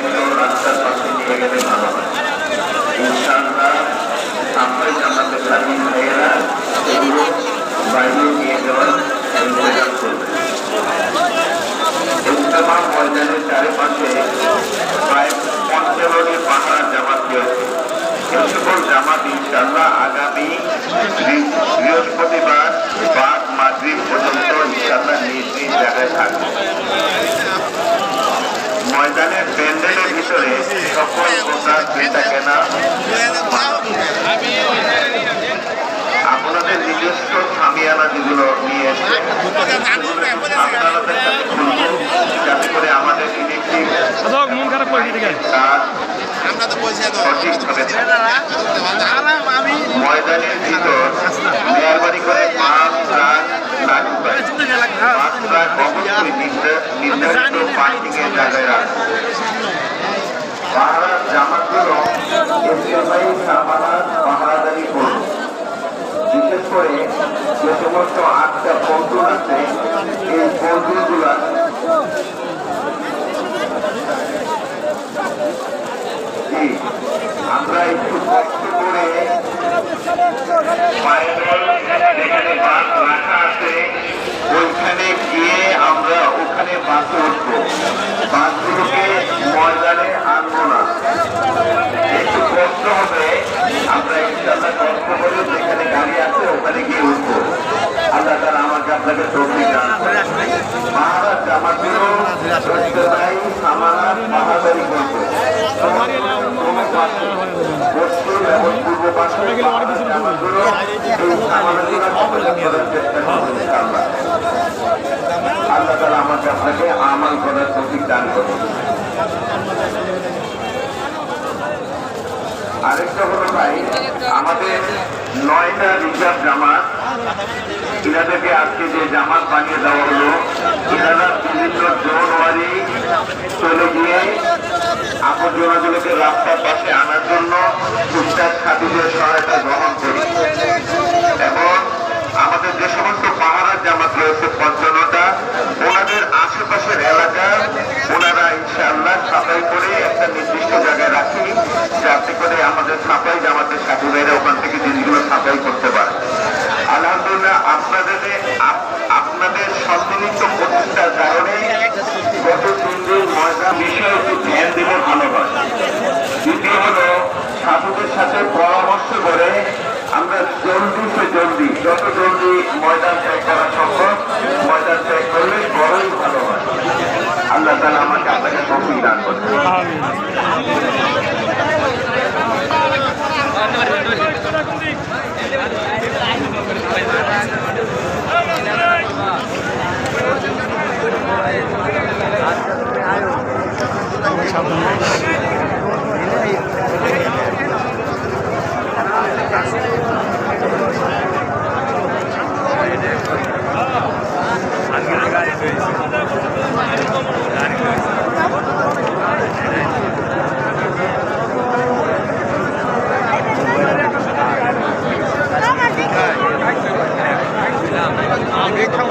এগুলো রাস্তার পাশে নিয়ে গেলে ভালো হয় আপনাদের নিজস্ব সামিয়ানা যেগুলো নিয়ে এসে যাতে করে আমাদের ময়দানের ভিতর মেহরবানি করে পাঁচ ট্রাক পাঁচ ট্রাক অবশ্যই নির্ধারিত পার্কিং জায়গায় রাখবে পাহাড়ার জামাতগুলো এসএফআই সামানার পাহারাদারি করবে বিশেষ করে যে সমস্ত আটটা পন্টুন আছে এই জি, আমরা একটু কষ্ট করে পায়দল যেখানে বাস রাখা আছে ওইখানে গিয়ে আমরা ওখানে বাসে উঠবো বাসগুলোকে ময়দানে আনব না একটু কষ্ট হবে আমরা ইনশাল্লাহ কষ্ট করে যেখানে গাড়ি আছে ওখানে গিয়ে উঠবো আল্লাহ তারা আমাকে আপনাকে। মহারাজ করবে করবে তালা আমাকে আপনাকে আমাল করার তৌফিক দান করুন আরেকটা হলো ভাই আমাদের নয়টা রিজার্ভ জামাত ইনাদেরকে আজকে যে জামাত বানিয়ে দেওয়া হলো, এনারা বিভিন্ন জোনওয়ারি চলে গিয়ে আবর্জনাগুলোকে রাস্তার পাশে আনার জন্য খাদিদের সহায়তা গ্রহণ করি এবং আমাদের যে সমস্ত পাহাড়ার জামাত রয়েছে পঞ্চান্নটা ওনাদের আশেপাশের এলাকা ওনারা ইনশাআল্লাহ সাফাই করে একটা নির্দিষ্ট জায়গায় রাখি যাতে করে আমাদের সাফাই জামাতের সাথী ভাইরা ওখান থেকে জিনিসগুলো সাফাই করতে পারে আলহামদুলিল্লাহ আপনাদের আপ- আপনাদের সম্মিলিত প্রচেষ্টার কারণে গত তিন দিন ময়দা বিষয়ে ধ্যান দিলে ভালো হয়। দ্বিতীয় হলো, সাধুদের সাথে পরামর্শ করে আমরা জলদি সে জলদি, যত জলদি ময়দান ত্যাগ করা সম্ভব ময়দান ত্যাগ করলে বড়ই ভালো হয়। আল্লাহ তালা আমাকে আপনাকে তফিক দান করতে ইস্তার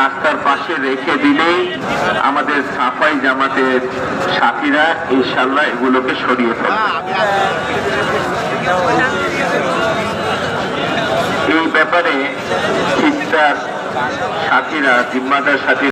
রাস্তার পাশে রেখে দিলেই আমাদের সাফাই জামাতের সাথীরা ইনশাল্লাহ এগুলোকে সরিয়ে ফেলবে। এই ব্যাপারে সাথীরা, জিম্মাদার সাথী